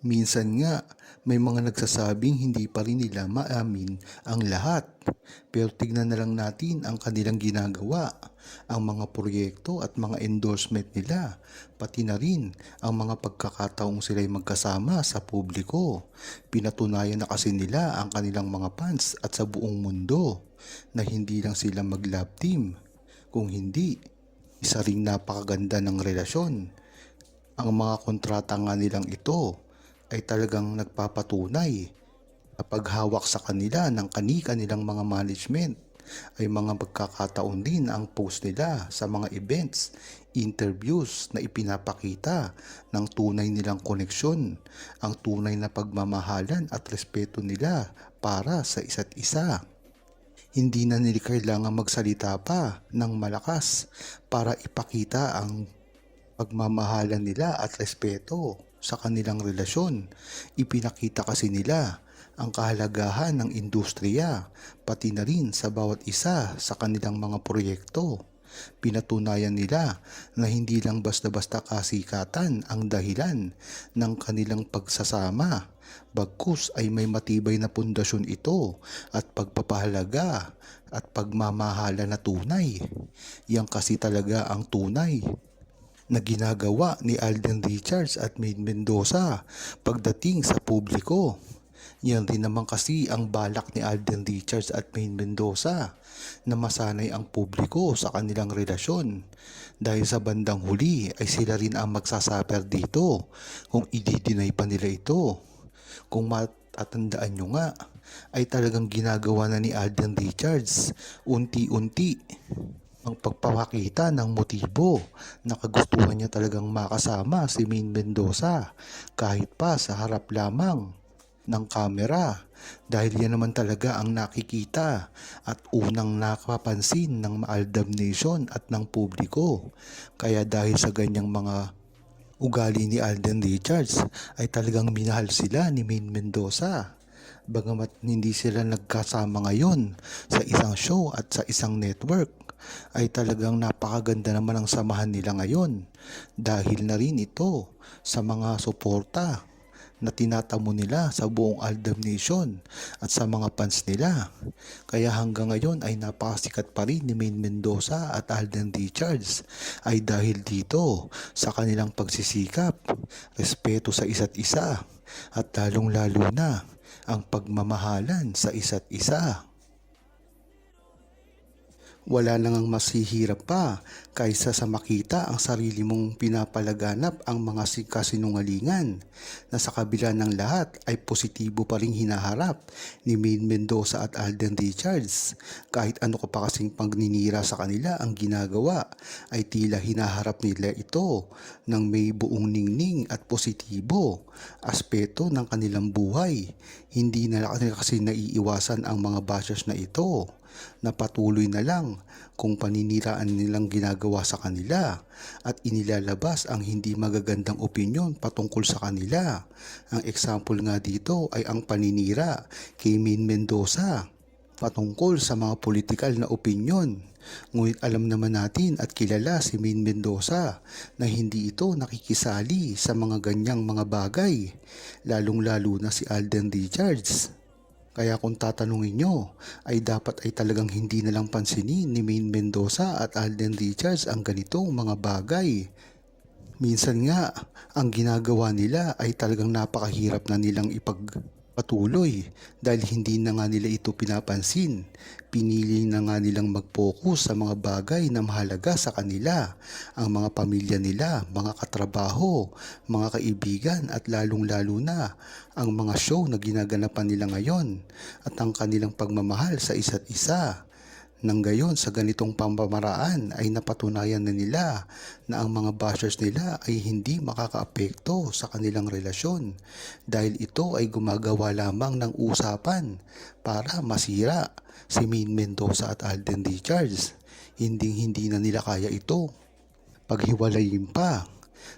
Minsan nga, may mga nagsasabing hindi pa rin nila maamin ang lahat. Pero tignan na lang natin ang kanilang ginagawa, ang mga proyekto at mga endorsement nila, pati na rin ang mga pagkakataong sila'y magkasama sa publiko. Pinatunayan na kasi nila ang kanilang mga fans at sa buong mundo na hindi lang sila mag-love team, kung hindi, isa ring napakaganda ng relasyon. Ang mga kontrata nga nilang ito ay talagang nagpapatunay na paghawak sa kanila ng kanika nilang mga management ay mga pagkakataon din ang post nila sa mga events, interviews na ipinapakita ng tunay nilang koneksyon, ang tunay na pagmamahalan at respeto nila para sa isa't isa. Hindi na nila kailangan magsalita pa ng malakas para ipakita ang pagmamahalan nila at respeto sa kanilang relasyon. Ipinakita kasi nila ang kahalagahan ng industriya, pati na rin sa bawat isa sa kanilang mga proyekto. Pinatunayan nila na hindi lang basta-basta kasikatan ang dahilan ng kanilang pagsasama. Bagkus ay may matibay na pundasyon ito at pagpapahalaga at pagmamahala na tunay. Yan kasi talaga ang tunay na ginagawa ni Alden Richards at Maine Mendoza pagdating sa publiko. Yan din naman kasi ang balak ni Alden Richards at Maine Mendoza na masanay ang publiko sa kanilang relasyon. Dahil sa bandang huli ay sila rin ang magsasaper dito kung i-deny pa nila ito. Kung matatandaan nyo nga ay talagang ginagawa na ni Alden Richards unti-unti ang pagpapakita ng motibo na kagustuhan niya talagang makasama si Maine Mendoza kahit pa sa harap lamang ng kamera dahil yan naman talaga ang nakikita at unang nakapansin ng Maaldam Nation at ng publiko. Kaya dahil sa ganyang mga ugali ni Alden Richards ay talagang minahal sila ni Maine Mendoza. Bagamat hindi sila nagkasama ngayon sa isang show at sa isang network, ay talagang napakaganda naman ang samahan nila ngayon dahil na rin ito sa mga suporta na tinatamo nila sa buong Aldam Nation at sa mga fans nila. Kaya hanggang ngayon ay napakasikat pa rin ni Maine Mendoza at Alden Richards ay dahil dito sa kanilang pagsisikap, respeto sa isa't isa at lalong lalo na ang pagmamahalan sa isa't isa. Wala nang masihirap pa kaysa sa makita ang sarili mong pinapalaganap ang mga kasinungalingan na sa kabila ng lahat ay positibo pa rin hinaharap ni Maine Mendoza at Alden Richards. Kahit ano ko pa kasing pagninira sa kanila ang ginagawa ay tila hinaharap nila ito ng may buong ningning at positibo aspeto ng kanilang buhay. Hindi na kasi naiiwasan ang mga bashers na ito na patuloy na lang kung paniniraan nilang ginagawa sa kanila at inilalabas ang hindi magagandang opinyon patungkol sa kanila. Ang example nga dito ay ang paninira kay Min Mendoza patungkol sa mga politikal na opinyon. Ngunit alam naman natin at kilala si Min Mendoza na hindi ito nakikisali sa mga ganyang mga bagay, lalong-lalo na si Alden Richards. Kaya kung tatanungin nyo, ay dapat ay talagang hindi na lang pansinin ni Maine Mendoza at Alden Richards ang ganitong mga bagay. Minsan nga, ang ginagawa nila ay talagang napakahirap na nilang ipagpatuloy dahil hindi na nga nila ito pinapansin. Pinili na nga nilang mag-focus sa mga bagay na mahalaga sa kanila, ang mga pamilya nila, mga katrabaho, mga kaibigan at lalong-lalo na ang mga show na ginaganapan nila ngayon at ang kanilang pagmamahal sa isa't isa. Nang gayon sa ganitong pamamaraan ay napatunayan na nila na ang mga bashers nila ay hindi makakaapekto sa kanilang relasyon dahil ito ay gumagawa lamang ng usapan para masira si Maine Mendoza at Alden Richards. Hindi hindi na nila kaya ito. Paghiwalayin pa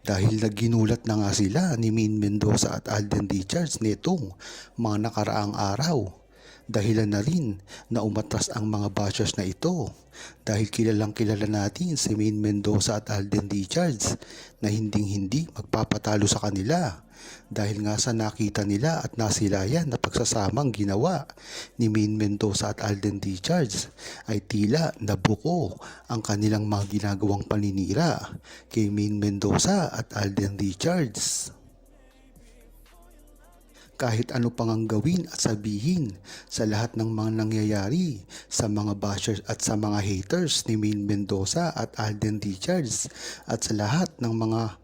dahil naginulat na nga sila ni Maine Mendoza at Alden Richards nitong mga nakaraang araw Dahilan na rin na umatras ang mga bashers na ito. Dahil kilalang kilala natin si Main Mendoza at Alden Richards na hinding hindi magpapatalo sa kanila. Dahil nga sa nakita nila at nasilayan na pagsasamang ginawa ni Main Mendoza at Alden Richards ay tila nabuko ang kanilang mga ginagawang paninira kay Main Mendoza at Alden Richards kahit ano pang ang gawin at sabihin sa lahat ng mga nangyayari sa mga bashers at sa mga haters ni Main Mendoza at Alden Richards at sa lahat ng mga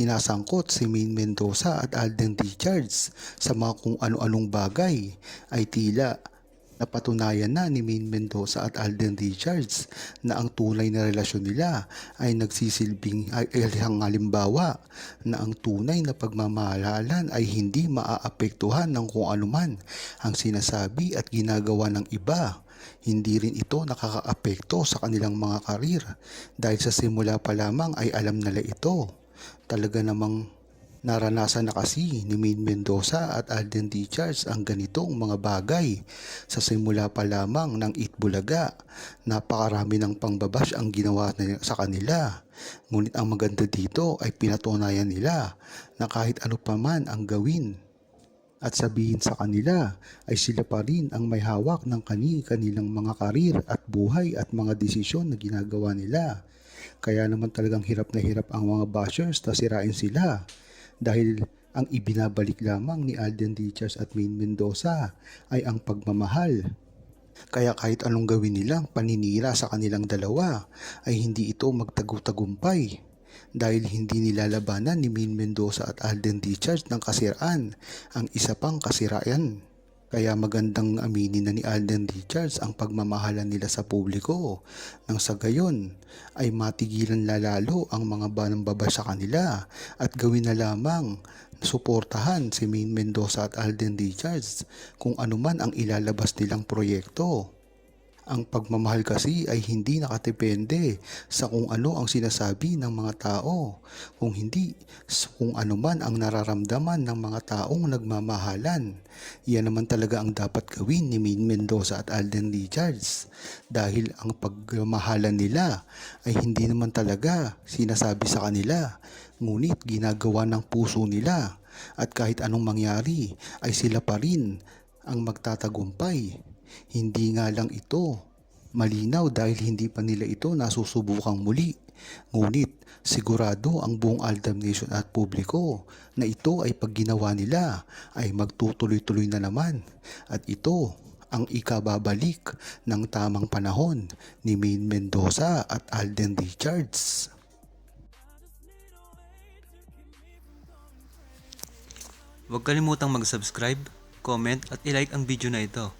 tinasangkot si Main Mendoza at Alden Richards sa mga kung ano-anong bagay ay tila Napatunayan na ni Main Mendoza at Alden Richards na ang tunay na relasyon nila ay nagsisilbing ay halimbawa na ang tunay na pagmamahalan ay hindi maaapektuhan ng kung anuman ang sinasabi at ginagawa ng iba. Hindi rin ito nakakaapekto sa kanilang mga karir dahil sa simula pa lamang ay alam nila ito. Talaga namang Naranasan na kasi ni Main Mendoza at Alden Richards ang ganitong mga bagay sa simula pa lamang ng Itbulaga. Napakarami ng pangbabash ang ginawa sa kanila. Ngunit ang maganda dito ay pinatunayan nila na kahit ano pa man ang gawin at sabihin sa kanila ay sila pa rin ang may hawak ng kani-kanilang mga karir at buhay at mga desisyon na ginagawa nila. Kaya naman talagang hirap na hirap ang mga bashers na sirain sila dahil ang ibinabalik lamang ni Alden Richards at Main Mendoza ay ang pagmamahal. Kaya kahit anong gawin nilang paninira sa kanilang dalawa ay hindi ito magtagutagumpay dahil hindi nilalabanan ni Main Mendoza at Alden Richards ng kasiraan ang isa pang kasiraan. Kaya magandang aminin na ni Alden Richards ang pagmamahalan nila sa publiko nang sa gayon ay matigilan lalalo ang mga banang baba sa kanila at gawin na lamang suportahan si Main Mendoza at Alden Richards kung anuman ang ilalabas nilang proyekto. Ang pagmamahal kasi ay hindi nakatepende sa kung ano ang sinasabi ng mga tao, kung hindi sa kung ano man ang nararamdaman ng mga taong nagmamahalan. Yan naman talaga ang dapat gawin ni Main Mendoza at Alden Richards dahil ang pagmamahalan nila ay hindi naman talaga sinasabi sa kanila, ngunit ginagawa ng puso nila at kahit anong mangyari ay sila pa rin ang magtatagumpay. Hindi nga lang ito malinaw dahil hindi pa nila ito nasusubukang muli. Ngunit sigurado ang buong Aldam Nation at publiko na ito ay pag ginawa nila ay magtutuloy-tuloy na naman. At ito ang ikababalik ng tamang panahon ni Main Mendoza at Alden Richards. Huwag kalimutang mag-subscribe, comment at ilike ang video na ito.